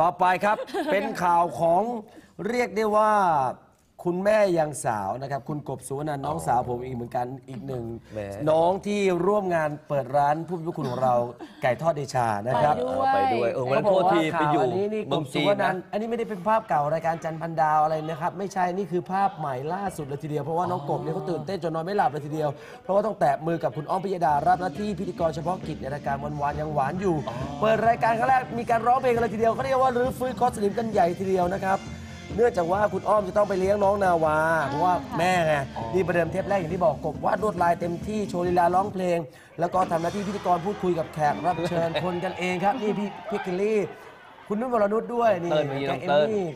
ต่อไปครับ เป็นข่าวของเรียกได้ว่า คุณแม่ยังสาวนะครับ คุณกบสุวรรณน้องสาวผมอีกเหมือนกันอีกหนึ่งแหม น้องที่ร่วมงานเปิดร้านผู้มีพระคุณของเราไก่ทอดเดชานะครับไปด้ เอวยอไปด้วย เออวันนั้นโทษทีไปอยู่อันนี้นี่กเมืองบสุจีวนรรณนะ อันนี้ไม่ได้เป็นภาพเก่ารายการจันทร์พันดาวอะไรนะครับ ไม่ใช่นี่คือภาพใหม่ล่าสุดเลยทีเดียวเพราะว่าน้องกบเนี่ยเขาตื่นเต้นจนนอนไม่หลับเลยทีเดียว เพราะว่าต้องแตะมือกับคุณอ้อมพิยดารับหน้าที่พิธีกรเฉพาะกิจในรายการวันวานยังหวานอยู่ เปิดรายการครั้งแรกมีการร้องเพลงกันเลยทีเดียวเขาเรียกว่ารื้อฟื้นคอสนิมกันใหญ่ทีเดียวนะครับ เนื่องจากว่าคุณอ้อมจะต้องไปเลี้ยงน้องนาวา เพราะว่าแม่ไงนี่ประเดิมเทปแรกอย่างที่บอกกบวาดลวดลายเต็มที่โชว์ลีลาร้องเพลง แล้วก็ทำหน้าที่พิธีกรพูดคุยกับแขกรับเชิญ คนกันเองครับนี่พี่พี่คิลลี่ คุณนุ่นวรนุชด้วยนี่เติ้ลมีน้แกองเอเติ้ลมมี่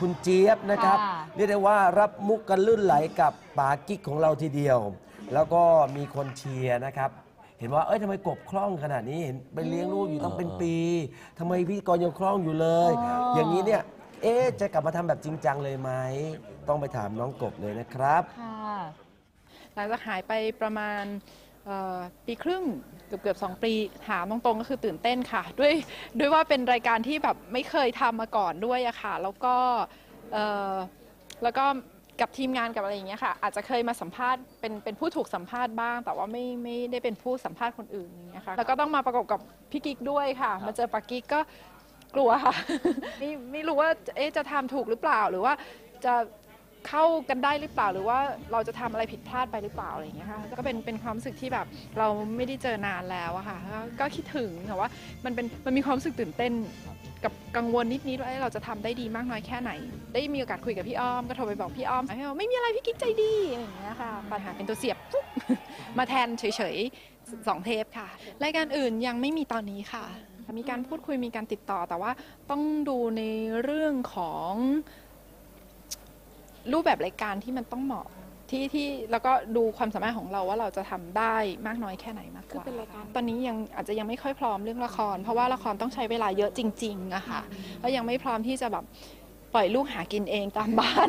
คุณเจี๊ยบนะครับค่ะ เรียกได้ว่ารับมุกกันลื่นไหลกับป๋ากิ๊กของเราทีเดียว แล้วก็มีคนเชียร์นะครับ เห็นว่าเอ้ยทำไมกบคล่องขนาดนี้เห็นไปเลี้ยงลูกอยู่ต้องเป็นปีทำไมพิธีกรยังคล่องอยู่เลย อย่างนี้เนี่ย เอ๊ะจะกลับมาทำแบบจริงจังเลยไหม ต้องไปถามน้องกบเลยนะครับ ค่ะหลังจากหายไปประมาณเอ่อปีครึ่งเกือบเกือบสองปีถามตรงๆก็คือตื่นเต้นค่ะ ด้วยด้วยว่าเป็นรายการที่แบบไม่เคยทำมาก่อนด้วยอะค่ะ แล้วก็เอ่อแล้วก็กับทีมงานกับอะไรอย่างเงี้ยค่ะ อาจจะเคยมาสัมภาษณ์เป็นเป็นผู้ถูกสัมภาษณ์บ้าง แต่ว่าไม่ไม่ได้เป็นผู้สัมภาษณ์คนอื่นอย่างเงี้ยค่ะแล้วก็ต้องมาประกบกับพี่กิ๊กด้วยค่ะ มาเจอปากกิ๊กก็ กลัวค่ะไม่ไม่รู้ว่าเอ๊ะจะทำถูกหรือเปล่าหรือว่าจะเข้ากันได้หรือเปล่าหรือว่าเราจะทำอะไรผิดพลาดไปหรือเปล่าอะไรอย่างเงี้ยค่ะก็เป็นเป็นความรู้สึกที่แบบเราไม่ได้เจอนานแล้วอะค่ะก็ก็คิดถึงแต่ว่ามันเป็นมันมีความรู้สึกตื่นเต้น กับกังวลนิดๆว่าเอ๊ะเราจะทำได้ดีมากน้อยแค่ไหน ได้มีโอกาสคุยกับพี่อ้อมก็โทรไปบอกพี่อ้อมพี่อ้อมไม่มีอะไรพี่กิ๊กใจดีอะไรอย่างเงี้ยค่ะปัญหาเป็นตัวเสียบปุ๊บ มาแทนเฉยๆสองเทปค่ะ รายการอื่นยังไม่มีตอนนี้ค่ะ มีการพูดคุยมีการติดต่อ แต่ว่าต้องดูในเรื่องของรูปแบบรายการที่มันต้องเหมาะที่ที่แล้วก็ดูความสามารถของเราว่าเราจะทำได้มากน้อยแค่ไหนมากกว่าเป็นรายการตอนนี้ยังอาจจะยังไม่ค่อยพร้อมเรื่องละคร เพราะว่าละครต้องใช้เวลาเยอะจริงๆอะค่ะแล้วยังไม่พร้อมที่จะแบบปล่อยลูกหากินเองตามบ้าน